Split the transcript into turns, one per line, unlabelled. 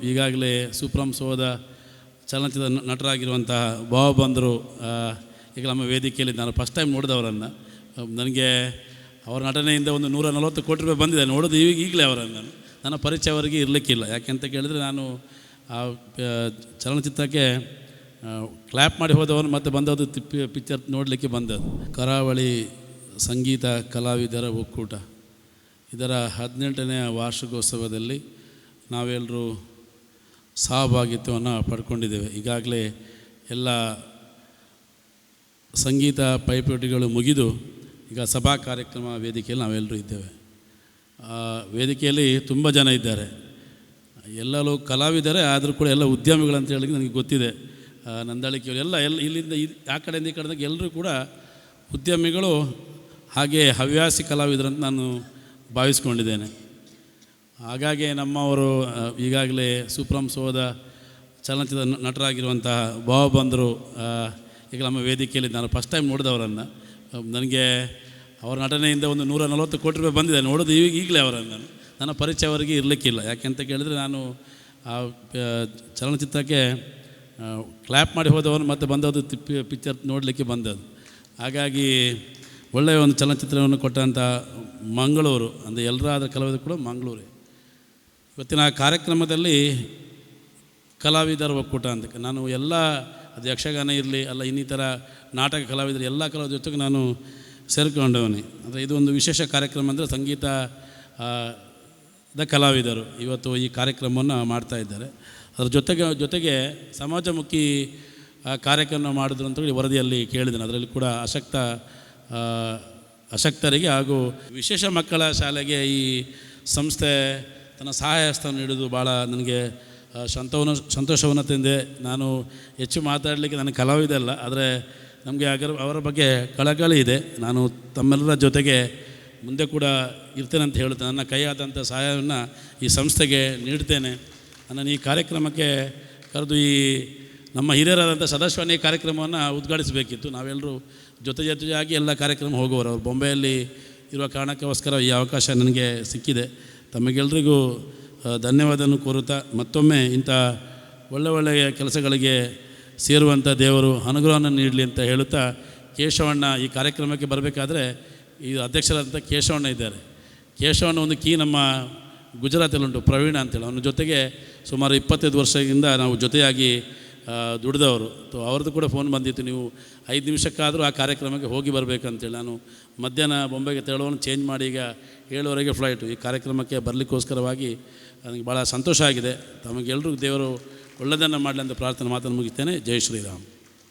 ಈಗಾಗಲೇ ಸುಪ್ರಂ ಸೋದ ಚಲನಚಿತ್ರ ನಟರಾಗಿರುವಂತಹ ಭಾವ ಬಂದರು ಈಗ ನಮ್ಮ ವೇದಿಕೆಯಲ್ಲಿ ನಾನು ಫಸ್ಟ್ ಟೈಮ್ ನೋಡಿದವರನ್ನು. ನನಗೆ ಅವರ ನಟನೆಯಿಂದ ಒಂದು ನೂರ ನಲವತ್ತು ಕೋಟಿ ರೂಪಾಯಿ ಬಂದಿದೆ. ನೋಡೋದು ಈಗ ಈಗಲೇ ಅವರನ್ನು ನಾನು. ನನ್ನ ಪರಿಚಯ ಅವರಿಗೆ ಇರಲಿಕ್ಕಿಲ್ಲ. ಯಾಕೆಂತ ಕೇಳಿದರೆ ನಾನು ಆ ಚಲನಚಿತ್ರಕ್ಕೆ ಕ್ಲ್ಯಾಪ್ ಮಾಡಿ ಹೋದವನು ಮತ್ತೆ ಬಂದದ್ದು ಪಿಕ್ಚರ್ ನೋಡಲಿಕ್ಕೆ ಬಂದದ್ದು. ಕರಾವಳಿ ಸಂಗೀತ ಕಲಾವಿದರ ಒಕ್ಕೂಟ. ಇದರ ಹದಿನೆಂಟನೆಯ ವಾರ್ಷಿಕೋತ್ಸವದಲ್ಲಿ ನಾವೆಲ್ಲರೂ ಸಹಭಾಗಿತ್ವವನ್ನು ಪಡ್ಕೊಂಡಿದ್ದೇವೆ. ಈಗಾಗಲೇ ಎಲ್ಲ ಸಂಗೀತ ಪೈಪೋಟಿಗಳು ಮುಗಿದು ಈಗ ಸಭಾ ಕಾರ್ಯಕ್ರಮ ವೇದಿಕೆಯಲ್ಲಿ ನಾವೆಲ್ಲರೂ ಇದ್ದೇವೆ. ವೇದಿಕೆಯಲ್ಲಿ ತುಂಬ ಜನ ಇದ್ದಾರೆ. ಎಲ್ಲರೂ ಕಲಾವಿದರೆ, ಆದರೂ ಕೂಡ ಎಲ್ಲ ಉದ್ಯಮಿಗಳಂತ ಹೇಳಿ ನನಗೆ ಗೊತ್ತಿದೆ. ನಂದಾಳಿಕೆಯವರು ಎಲ್ಲ ಎಲ್ಲ ಇಲ್ಲಿಂದ ಆ ಕಡೆಯಿಂದ ಈ ಕಡೆಯಿಂದ ಎಲ್ಲರೂ ಕೂಡ ಉದ್ಯಮಿಗಳು ಹಾಗೆ ಹವ್ಯಾಸಿ ಕಲಾವಿದರಂತ ನಾನು ಭಾವಿಸ್ಕೊಂಡಿದ್ದೇನೆ. ಹಾಗಾಗಿ ನಮ್ಮವರು ಈಗಾಗಲೇ ಸುಪ್ರಂ ಸೋದ ಚಲನಚಿತ್ರ ನಟರಾಗಿರುವಂತಹ ಭಾವ ಬಂದರು ಈಗ ನಮ್ಮ ವೇದಿಕೆಯಲ್ಲಿ ನಾನು ಫಸ್ಟ್ ಟೈಮ್ ನೋಡಿದವರನ್ನು. ನನಗೆ ಅವರ ನಟನೆಯಿಂದ ಒಂದು ನೂರ ನಲವತ್ತು ಕೋಟಿ ರೂಪಾಯಿ ಬಂದಿದೆ. ನೋಡೋದು ಈಗ, ಈಗಲೇ ಅವರನ್ನು. ನಾನು ನನ್ನ ಪರಿಚಯ ಅವರಿಗೆ ಇರಲಿಕ್ಕಿಲ್ಲ. ಯಾಕೆಂತ ಕೇಳಿದರೆ ನಾನು ಆ ಚಲನಚಿತ್ರಕ್ಕೆ ಕ್ಲ್ಯಾಪ್ ಮಾಡಿ ಹೋದವನು ಮತ್ತೆ ಬಂದದ್ದು ಪಿಕ್ಚರ್ ನೋಡಲಿಕ್ಕೆ ಬಂದದ್ದು. ಹಾಗಾಗಿ ಒಳ್ಳೆಯ ಒಂದು ಚಲನಚಿತ್ರವನ್ನು ಕೊಟ್ಟಂಥ ಮಂಗಳೂರು, ಅಂದರೆ ಎಲ್ಲರಾದ ಕೂಡ ಮಂಗಳೂರೇ. ಇವತ್ತಿನ ಕಾರ್ಯಕ್ರಮದಲ್ಲಿ ಕಲಾವಿದರ ಒಕ್ಕೂಟ ಅಂತ. ನಾನು ಎಲ್ಲ, ಅದು ಯಕ್ಷಗಾನ ಇರಲಿ, ಅಲ್ಲ ಇನ್ನಿತರ ನಾಟಕ ಕಲಾವಿದರು, ಎಲ್ಲ ಕಲಾವಿದರ ಜೊತೆಗೆ ನಾನು ಸೇರಿಕೊಂಡವನಿ. ಅಂದರೆ ಇದು ಒಂದು ವಿಶೇಷ ಕಾರ್ಯಕ್ರಮ ಅಂದರೆ ಸಂಗೀತ ದ ಕಲಾವಿದರು ಇವತ್ತು ಈ ಕಾರ್ಯಕ್ರಮವನ್ನು ಮಾಡ್ತಾ ಇದ್ದಾರೆ. ಅದರ ಜೊತೆಗೆ ಜೊತೆಗೆ ಸಮಾಜಮುಖಿ ಕಾರ್ಯಕ್ರಮ ಮಾಡಿದ್ರು ಅಂತೇಳಿ ವರದಿಯಲ್ಲಿ ಕೇಳಿದ್ದೇನೆ. ಅದರಲ್ಲಿ ಕೂಡ ಅಶಕ್ತ ಅಶಕ್ತರಿಗೆ ಹಾಗೂ ವಿಶೇಷ ಮಕ್ಕಳ ಶಾಲೆಗೆ ಈ ಸಂಸ್ಥೆ ತನ್ನ ಸಹಾಯ ಹಸ್ತ ನೀಡೋದು ಭಾಳ ನನಗೆ ಸಂತೋಷ ಸಂತೋಷವನ್ನು ತಂದೆ. ನಾನು ಹೆಚ್ಚು ಮಾತಾಡಲಿಕ್ಕೆ ನನಗೆ ಕಲಾವಿದ ಅಲ್ಲ, ಆದರೆ ನಮಗೆ ಅದರ ಅವರ ಬಗ್ಗೆ ಕಳಕಳಿ ಇದೆ. ನಾನು ತಮ್ಮೆಲ್ಲರ ಜೊತೆಗೆ ಮುಂದೆ ಕೂಡ ಇರ್ತೇನೆ ಅಂತ ಹೇಳುತ್ತೆ. ನನ್ನ ಕೈಯಾದಂಥ ಸಹಾಯವನ್ನು ಈ ಸಂಸ್ಥೆಗೆ ನೀಡ್ತೇನೆ. ನಾನು ಈ ಕಾರ್ಯಕ್ರಮಕ್ಕೆ ಕರೆದು ಈ ನಮ್ಮ ಹಿರಿಯರಾದಂಥ ಈ ಕಾರ್ಯಕ್ರಮವನ್ನು ಉದ್ಘಾಟಿಸಬೇಕಿತ್ತು. ನಾವೆಲ್ಲರೂ ಜೊತೆ ಜೊತೆಯಾಗಿ ಎಲ್ಲ ಕಾರ್ಯಕ್ರಮ ಹೋಗುವರು ಅವರು ಬೊಂಬೆಯಲ್ಲಿ ಇರುವ ಕಾರಣಕ್ಕೋಸ್ಕರ ಈ ಅವಕಾಶ ನನಗೆ ಸಿಕ್ಕಿದೆ. ತಮಗೆಲ್ಲರಿಗೂ ಆ, ಧನ್ಯವಾದವನ್ನು ಕೋರುತ್ತಾ ಮತ್ತೊಮ್ಮೆ ಇಂಥ ಒಳ್ಳೆ ಒಳ್ಳೆಯ ಕೆಲಸಗಳಿಗೆ ಸೇರುವಂಥ ದೇವರು ಅನುಗ್ರಹವನ್ನು ನೀಡಲಿ ಅಂತ ಹೇಳುತ್ತಾ ಕೇಶವಣ್ಣ ಈ ಕಾರ್ಯಕ್ರಮಕ್ಕೆ ಬರಬೇಕಾದ್ರೆ ಈ ಅಧ್ಯಕ್ಷರಾದಂಥ ಕೇಶವಣ್ಣ ಇದ್ದಾರೆ. ಕೇಶವಣ್ಣ ಒಂದು ಕೀ ನಮ್ಮ ಗುಜರಾತಲ್ಲುಂಟು ಪ್ರವೀಣ ಅಂತೇಳಿ. ಅವನ ಜೊತೆಗೆ ಸುಮಾರು ಇಪ್ಪತ್ತೈದು ವರ್ಷದಿಂದ ನಾವು ಜೊತೆಯಾಗಿ ದುಡಿದವರು. ಅವ್ರದ್ದು ಕೂಡ ಫೋನ್ ಬಂದಿತ್ತು. ನೀವು ಐದು ನಿಮಿಷಕ್ಕಾದರೂ ಆ ಕಾರ್ಯಕ್ರಮಕ್ಕೆ ಹೋಗಿ ಬರಬೇಕಂತೇಳಿ. ನಾನು ಮಧ್ಯಾಹ್ನ ಬೊಂಬೆಗೆ ತೆರಳುವನ್ನು ಚೇಂಜ್ ಮಾಡಿ ಈಗ ಏಳುವರೆಗೆ ಫ್ಲೈಟು ಈ ಕಾರ್ಯಕ್ರಮಕ್ಕೆ ಬರಲಿಕ್ಕೋಸ್ಕರವಾಗಿ ನನಗೆ ಭಾಳ ಸಂತೋಷ ಆಗಿದೆ. ತಮಗೆಲ್ಲರಿಗೂ ದೇವರು ಒಳ್ಳೆಯದನ್ನು ಮಾಡಲಿ ಅಂತ ಪ್ರಾರ್ಥನೆ ಮಾತನ್ನು ಮುಗಿತೇನೆ ಜೈ ಶ್ರೀರಾಮ್.